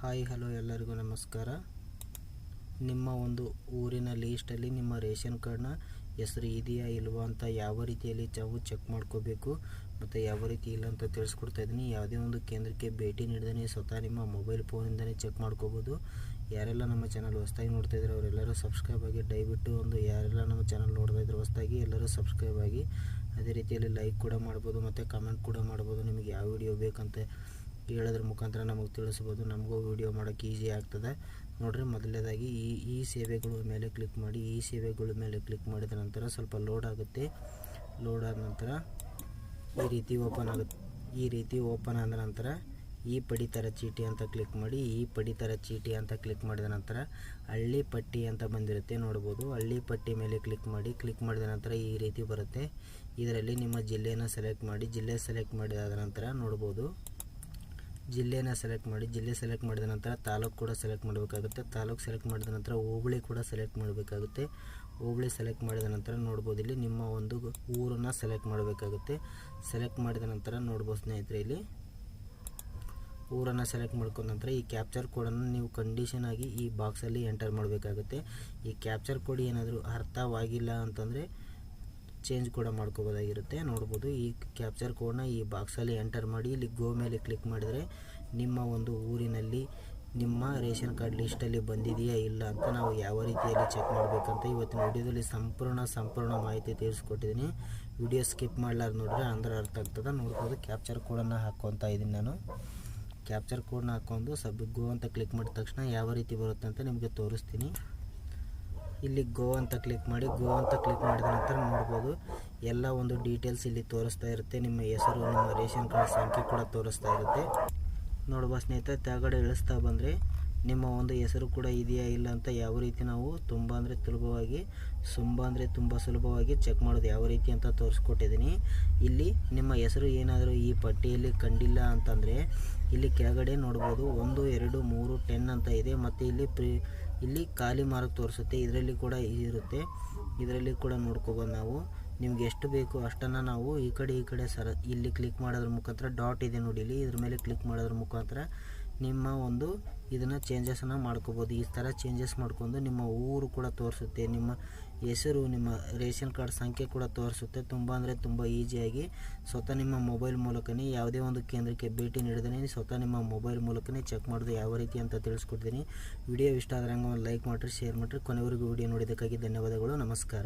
Hi, hello ಎಲ್ಲರಿಗೂ ನಮಸ್ಕಾರ. ನಿಮ್ಮ ಒಂದು ಊರಿನ ಲೀಸ್ಟಲ್ಲಿ ನಿಮ್ಮ ರೇಷನ್ ಕಾರ್ಡ್ನ ಹೆಸರು ಇದೆಯಾ, ಇಲ್ವಾ ಅಂತ ಯಾವ ರೀತಿಯಲ್ಲಿ ಚಾವು ಚೆಕ್ ಮಾಡ್ಕೋಬೇಕು ಮತ್ತು ಯಾವ ರೀತಿ ಇಲ್ಲ ಅಂತ ತಿಳಿಸ್ಕೊಡ್ತಾ ಇದ್ದೀನಿ. ಯಾವುದೇ ಒಂದು ಕೇಂದ್ರಕ್ಕೆ ಭೇಟಿ ನೀಡಿದಾನೆ ಸ್ವತಃ ನಿಮ್ಮ ಮೊಬೈಲ್ ಫೋನಿಂದಲೇ ಚೆಕ್ ಮಾಡ್ಕೋಬೋದು. ಯಾರೆಲ್ಲ ನಮ್ಮ ಚಾನಲ್ ಹೊಸ್ದಾಗಿ ನೋಡ್ತಾ ಇದ್ದಾರೆ ಅವರೆಲ್ಲರೂ ಸಬ್ಸ್ಕ್ರೈಬ್ ಆಗಿ, ದಯವಿಟ್ಟು ಒಂದು ಯಾರೆಲ್ಲ ನಮ್ಮ ಚಾನಲ್ ನೋಡ್ತಾ ಇದ್ದಾರೆ ಹೊಸ್ದಾಗಿ ಎಲ್ಲರೂ ಸಬ್ಸ್ಕ್ರೈಬ್ ಆಗಿ, ಅದೇ ರೀತಿಯಲ್ಲಿ ಲೈಕ್ ಕೂಡ ಮಾಡ್ಬೋದು ಮತ್ತು ಕಮೆಂಟ್ ಕೂಡ ಮಾಡ್ಬೋದು. ನಿಮಗೆ ಯಾವ ವಿಡಿಯೋ ಬೇಕಂತ ಹೇಳೋದ್ರ ಮುಖಾಂತರ ನಮಗೆ ತಿಳಿಸ್ಬೋದು. ನಮಗೂ ವಿಡಿಯೋ ಮಾಡೋಕ್ಕೆ ಈಸಿ ಆಗ್ತದೆ. ನೋಡಿರಿ, ಮೊದಲನೇದಾಗಿ ಈ ಈ ಸೇವೆಗಳ ಮೇಲೆ ಕ್ಲಿಕ್ ಮಾಡಿ, ಈ ಸೇವೆಗಳ ಮೇಲೆ ಕ್ಲಿಕ್ ಮಾಡಿದ ನಂತರ ಸ್ವಲ್ಪ ಲೋಡ್ ಆಗುತ್ತೆ. ಲೋಡ್ ಆದ ನಂತರ ಈ ರೀತಿ ಓಪನ್ ಆಗುತ್ತೆ. ಈ ರೀತಿ ಓಪನ್ ಆದ ನಂತರ ಈ ಪಡಿತರ ಚೀಟಿ ಅಂತ ಕ್ಲಿಕ್ ಮಾಡಿ, ಈ ಪಡಿತರ ಚೀಟಿ ಅಂತ ಕ್ಲಿಕ್ ಮಾಡಿದ ನಂತರ ಹಳ್ಳಿ ಪಟ್ಟಿ ಅಂತ ಬಂದಿರುತ್ತೆ ನೋಡ್ಬೋದು. ಹಳ್ಳಿ ಪಟ್ಟಿ ಮೇಲೆ ಕ್ಲಿಕ್ ಮಾಡಿ ಕ್ಲಿಕ್ ಮಾಡಿದ ನಂತರ ಈ ರೀತಿ ಬರುತ್ತೆ. ಇದರಲ್ಲಿ ನಿಮ್ಮ ಜಿಲ್ಲೆಯನ್ನು ಸೆಲೆಕ್ಟ್ ಮಾಡಿ, ಜಿಲ್ಲೆ ಸೆಲೆಕ್ಟ್ ಮಾಡಿದ ನಂತರ ನೋಡ್ಬೋದು. ಜಿಲ್ಲೆನ ಸೆಲೆಕ್ಟ್ ಮಾಡಿ, ಜಿಲ್ಲೆ ಸೆಲೆಕ್ಟ್ ಮಾಡಿದ ನಂತರ ತಾಲೂಕು ಕೂಡ ಸೆಲೆಕ್ಟ್ ಮಾಡಬೇಕಾಗುತ್ತೆ. ತಾಲೂಕು ಸೆಲೆಕ್ಟ್ ಮಾಡಿದ ನಂತರ ಹೋಬಳಿ ಕೂಡ ಸೆಲೆಕ್ಟ್ ಮಾಡಬೇಕಾಗುತ್ತೆ. ಹೋಬಳಿ ಸೆಲೆಕ್ಟ್ ಮಾಡಿದ ನಂತರ ನೋಡ್ಬೋದು ಇಲ್ಲಿ ನಿಮ್ಮ ಒಂದು ಊರನ್ನು ಸೆಲೆಕ್ಟ್ ಮಾಡಬೇಕಾಗುತ್ತೆ. ಸೆಲೆಕ್ಟ್ ಮಾಡಿದ ನಂತರ ನೋಡ್ಬೋದು ಸ್ನೇಹಿತರೆ ಇಲ್ಲಿ. ಊರನ್ನು ಸೆಲೆಕ್ಟ್ ಮಾಡ್ಕೊಂಡ ನಂತರ ಈ ಕ್ಯಾಪ್ಚರ್ ಕೋಡನ್ನು ನೀವು ಕಂಡೀಷನ್ ಆಗಿ ಈ ಬಾಕ್ಸಲ್ಲಿ ಎಂಟರ್ ಮಾಡಬೇಕಾಗುತ್ತೆ. ಈ ಕ್ಯಾಪ್ಚರ್ ಕೋಡ್ ಏನಾದರೂ ಅರ್ಥವಾಗಿಲ್ಲ ಅಂತಂದರೆ ಚೇಂಜ್ ಕೂಡ ಮಾಡ್ಕೋಬೋದಾಗಿರುತ್ತೆ. ನೋಡ್ಬೋದು ಈ ಕ್ಯಾಪ್ಚರ್ ಕೋಡ್ನ ಈ ಬಾಕ್ಸಲ್ಲಿ ಎಂಟರ್ ಮಾಡಿ, ಇಲ್ಲಿ ಗೋ ಮೇಲೆ ಕ್ಲಿಕ್ ಮಾಡಿದರೆ ನಿಮ್ಮ ಒಂದು ಊರಿನಲ್ಲಿ ನಿಮ್ಮ ರೇಷನ್ ಕಾರ್ಡ್ ಲಿಸ್ಟಲ್ಲಿ ಬಂದಿದೆಯಾ ಇಲ್ಲ ಅಂತ ನಾವು ಯಾವ ರೀತಿಯಲ್ಲಿ ಚೆಕ್ ಮಾಡಬೇಕಂತ ಇವತ್ತಿನ ವಿಡಿಯೋದಲ್ಲಿ ಸಂಪೂರ್ಣ ಸಂಪೂರ್ಣ ಮಾಹಿತಿ ತಿಳಿಸ್ಕೊಟ್ಟಿದ್ದೀನಿ. ವಿಡಿಯೋ ಸ್ಕಿಪ್ ಮಾಡಲಾರ್ದು ನೋಡಿದ್ರೆ ಅಂದ್ರೆ ಅರ್ಥ ಆಗ್ತದೆ. ನೋಡ್ಬೋದು ಕ್ಯಾಪ್ಚರ್ ಕೋಡನ್ನು ಹಾಕ್ಕೊತಾ ಇದ್ದೀನಿ ನಾನು. ಕ್ಯಾಪ್ಚರ್ ಕೋಡ್ನ ಹಾಕ್ಕೊಂಡು ಸಬ್ ಗೋ ಅಂತ ಕ್ಲಿಕ್ ಮಾಡಿದ ತಕ್ಷಣ ಯಾವ ರೀತಿ ಬರುತ್ತೆ ಅಂತ ನಿಮಗೆ ತೋರಿಸ್ತೀನಿ. ಇಲ್ಲಿ ಗೋ ಅಂತ ಕ್ಲಿಕ್ ಮಾಡಿ, ಗೋ ಅಂತ ಕ್ಲಿಕ್ ಮಾಡಿದ ನಂತರ ನೋಡ್ಬೋದು, ಎಲ್ಲ ಒಂದು ಡೀಟೇಲ್ಸ್ ಇಲ್ಲಿ ತೋರಿಸ್ತಾ ಇರುತ್ತೆ. ನಿಮ್ಮ ಹೆಸರು, ನಿಮ್ಮ ರೇಷನ್ ಕಾರ್ಡ್ ಸಂಖ್ಯೆ ಕೂಡ ತೋರಿಸ್ತಾ ಇರುತ್ತೆ. ನೋಡುವ ಸ್ನೇಹಿತರೆ ತೆಳಗಡೆ ಇಳಿಸ್ತಾ ಬಂದರೆ ನಿಮ್ಮ ಒಂದು ಹೆಸರು ಕೂಡ ಇದೆಯಾ ಇಲ್ಲ ಅಂತ ಯಾವ ರೀತಿ ನಾವು ತುಂಬ ಅಂದರೆ ಸುಲಭವಾಗಿ, ತುಂಬ ಅಂದರೆ ತುಂಬ ಸುಲಭವಾಗಿ ಚೆಕ್ ಮಾಡೋದು ಯಾವ ರೀತಿ ಅಂತ ತೋರಿಸ್ಕೊಟ್ಟಿದ್ದೀನಿ. ಇಲ್ಲಿ ನಿಮ್ಮ ಹೆಸರು ಏನಾದರೂ ಈ ಪಟ್ಟಿಯಲ್ಲಿ ಕಂಡಿಲ್ಲ ಅಂತಂದರೆ, ಇಲ್ಲಿ ಕೆಳಗಡೆ ನೋಡ್ಬೋದು, ಒಂದು, ಎರಡು, ಮೂರು ಟೆನ್ ಅಂತ ಇದೆ. ಮತ್ತು ಇಲ್ಲಿ ಪ್ರಿ ಇಲ್ಲಿ ಖಾಲಿ ಮಾರ್ಕ್ ತೋರಿಸುತ್ತೆ. ಇದರಲ್ಲಿ ಕೂಡ ಇರುತ್ತೆ. ಇದರಲ್ಲಿ ಕೂಡ ನೋಡ್ಕೋಬೋದು ನಾವು. ನಿಮ್ಗೆ ಎಷ್ಟು ಬೇಕು ಅಷ್ಟನ್ನು ನಾವು ಈ ಕಡೆ ಈ ಕಡೆ ಸರ ಇಲ್ಲಿ ಕ್ಲಿಕ್ ಮಾಡೋದ್ರ ಮುಖಾಂತರ ಡಾಟ್ ಇದೆ ನೋಡಿ ಇಲ್ಲಿ. ಇದ್ರ ಮೇಲೆ ಕ್ಲಿಕ್ ಮಾಡೋದ್ರ ಮುಖಾಂತರ ನಿಮ್ಮ ಒಂದು ಇದನ್ನು ಚೇಂಜಸನ್ನು ಮಾಡ್ಕೋಬೋದು. ಈ ಥರ ಚೇಂಜಸ್ ಮಾಡ್ಕೊಂಡು ನಿಮ್ಮ ಊರು ಕೂಡ ತೋರಿಸುತ್ತೆ. ನಿಮ್ಮ ಹೆಸರು ನಿಮ್ಮ ರೇಷನ್ ಕಾರ್ಡ್ ಸಂಖ್ಯೆ ಕೂಡ ತೋರಿಸುತ್ತೆ. ತುಂಬ ಅಂದರೆ ತುಂಬ ಈಸಿಯಾಗಿ ಸ್ವತಃ ನಿಮ್ಮ ಮೊಬೈಲ್ ಮೂಲಕನೇ ಯಾವುದೇ ಒಂದು ಕೇಂದ್ರಕ್ಕೆ ಭೇಟಿ ನೀಡಿದ್ರೆ ಸ್ವತಃ ನಿಮ್ಮ ಮೊಬೈಲ್ ಮೂಲಕನೇ ಚೆಕ್ ಮಾಡೋದು ಯಾವ ರೀತಿ ಅಂತ ತಿಳಿಸ್ಕೊಡ್ತೀನಿ. ವಿಡಿಯೋ ಇಷ್ಟ ಆದರೆ ಹಂಗೆ ಒಂದು ಲೈಕ್ ಮಾಡಿರಿ ಶೇರ್ ಮಾಡಿರಿ. ಕೊನೆವರೆಗೂ ವಿಡಿಯೋ ನೋಡಿದ್ದಕ್ಕಾಗಿ ಧನ್ಯವಾದಗಳು. ನಮಸ್ಕಾರ.